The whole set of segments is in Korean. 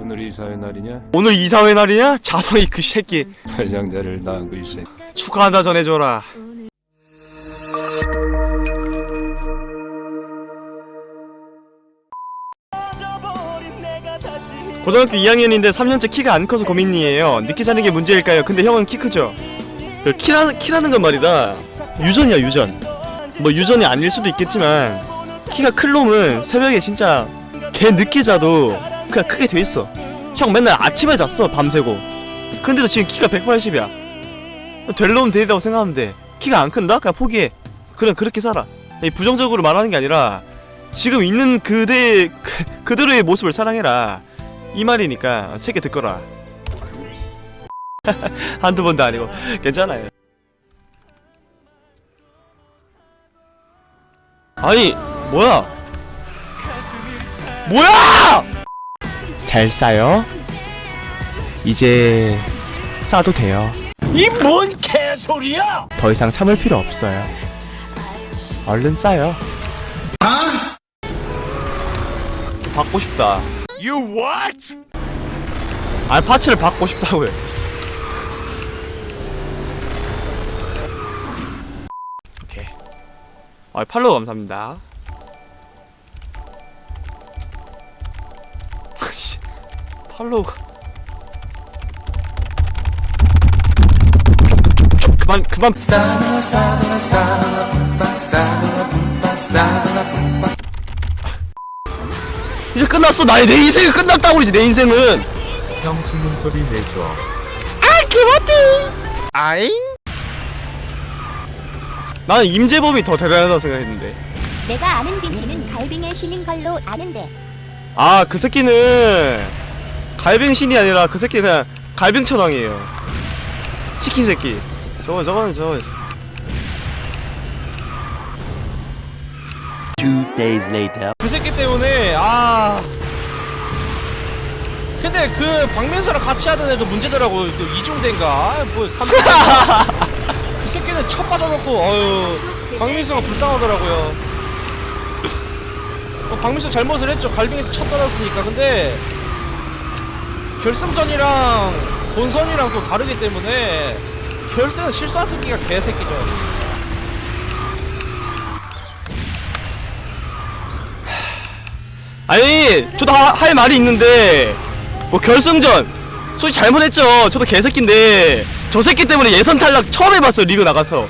오늘 이사의 날이냐? 오늘 이사회 날이냐? 자성이 그 새끼 회장자를 낳은 글쎄 축하한다 전해줘라 고등학교 2학년인데 3년째 키가 안 커서 고민이에요 늦게 자는 게 문제일까요? 근데 형은 키 크죠? 그 키라, 키라는 건 말이다 유전이야 유전 뭐 유전이 아닐 수도 있겠지만 키가 클 놈은 새벽에 진짜 개 늦게 자도 그냥 크게 돼 있어. 형 맨날 아침에 잤어 밤새고. 근데도 지금 키가 180이야. 될 놈은 되리라고 생각하면 돼. 키가 안 큰다? 그냥 포기해. 그냥 그렇게 살아. 이 부정적으로 말하는 게 아니라 지금 있는 그대 그, 그대로의 모습을 사랑해라. 이 말이니까 세게 듣거라. 한두 번도 아니고. 괜찮아요. 아니 뭐야? 뭐야 잘 싸요. 이제 싸도 돼요. 이 뭔 개소리야! 더 이상 참을 필요 없어요. 얼른 싸요. 받고 싶다. You what? 아 파츠를 받고 싶다고요. 오케이. 아 팔로우 감사합니다 팔로우가 좀 그만 그만. 이제 끝났어. 나의 내 인생이 끝났다고 이제 내 인생은. 형 신음 소리 내줘. 아잉? 나는 임재범이 더 대단하다고 생각했는데. 내가 아는 빈씨는 갈빙에 실린 걸로 아는데. 아 그 새끼는 갈빙신이 아니라 그 새끼 그냥 갈빙천왕이에요 치킨 새끼 저거 저거는 저거 그 새끼 때문에 아 근데 그 박명수랑 같이 하던 애도 문제더라고 또 이중대인가 뭐 삼. 그 새끼는 첫 빠져놓고 어유 박민수가 불쌍하더라고요. 어, 박민수 잘못을 했죠. 갈빙에서 첫 떨어졌으니까. 근데 결승전이랑 본선이랑 또 다르기 때문에 결승은 실수한 새끼가 개새끼죠. 아니 저도 하- 할 말이 있는데 뭐 결승전 솔직히 잘못했죠 저도 개새끼인데 저 새끼 때문에 예선 탈락 처음 해봤어요 리그 나가서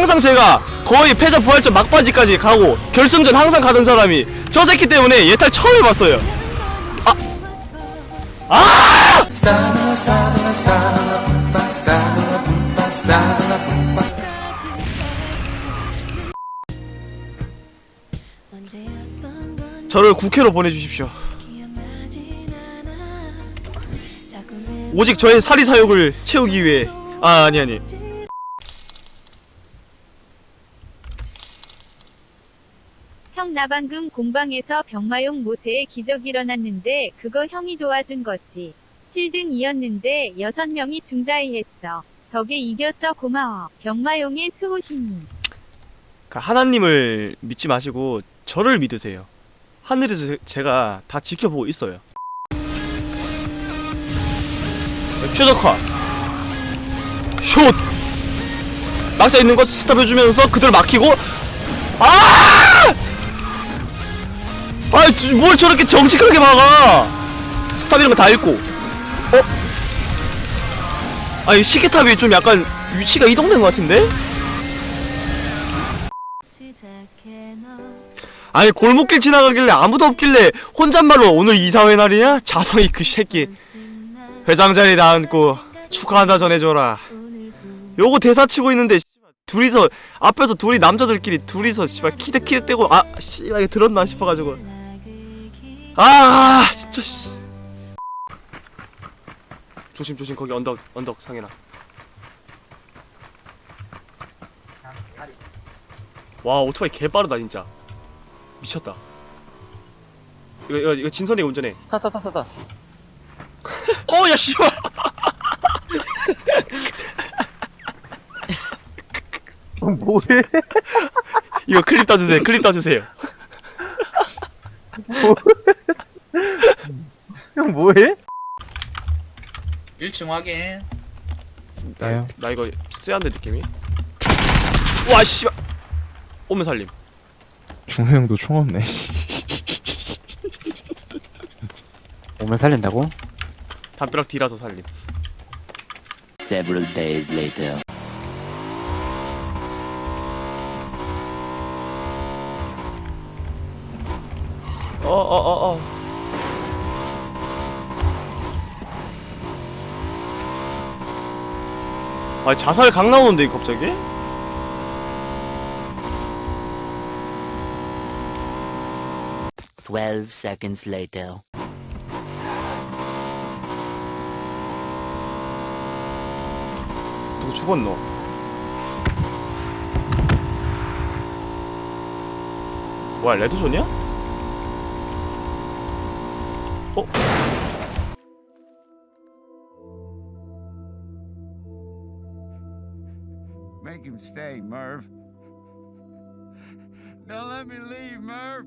항상 제가 거의 패자 부활전 막바지까지 가고 결승전 항상 가던 사람이 저 새끼 때문에 예탈 처음 해봤어요 아! 아! 저를 국회로 보내주십시오 오직 저의 사리 사욕을 채우기 위해 아 아니 아니 형 나 방금 공방에서 병마용 모세의 기적 일어났는데 그거 형이 도와준 거지. 7등이었는데 6명이 중다이 했어. 덕에 이겼어 고마워. 병마용의 수호신님. 그 하나님을 믿지 마시고 저를 믿으세요. 하늘에서 제- 제가 다 지켜보고 있어요. 최적화 슛 막사 있는 거 스탑해주면서 그들 막히고 아! 아뭘 저렇게 정직하게 막아 스탑 이런 거 다 읽고 어? 아이 시계탑이 좀 약간 위치가 이동된 것 같은데? 아니 골목길 지나가길래 아무도 없길래 혼잣말로 오늘 이사회 날이냐? 자성이 그 새끼 회장 자리 나앉고 축하한다 전해줘라 요거 대사 치고 있는데 둘이서 앞에서 둘이 남자들끼리 둘이서 씨발 키대 떼고 아 씨발 이게 들었나 싶어가지고 아 진짜 씨 조심 조심 거기 언덕 언덕 상해나 와 오토바이 개 빠르다 진짜 미쳤다. 이거 이거 이거 진선이가 운전해. 타 타 타 타타. 어, 야 씨발. 뭐해? 이거 클립 따주세요. 클립 따주세요. 형 뭐해? 1층 확인. 나, 나 이거 쎄한데 느낌이 와 씨발 오면 살림 중수 형도 총 없네. 오면 살린다고? 담벼락 뒤라서 살림 Several days later. 어어어어 아 자살 강 나오는데 갑자기? Twelve seconds later. 누구 죽었노? 뭐야 레드존이야? Make him stay, Merv. Don't let me leave, Merv.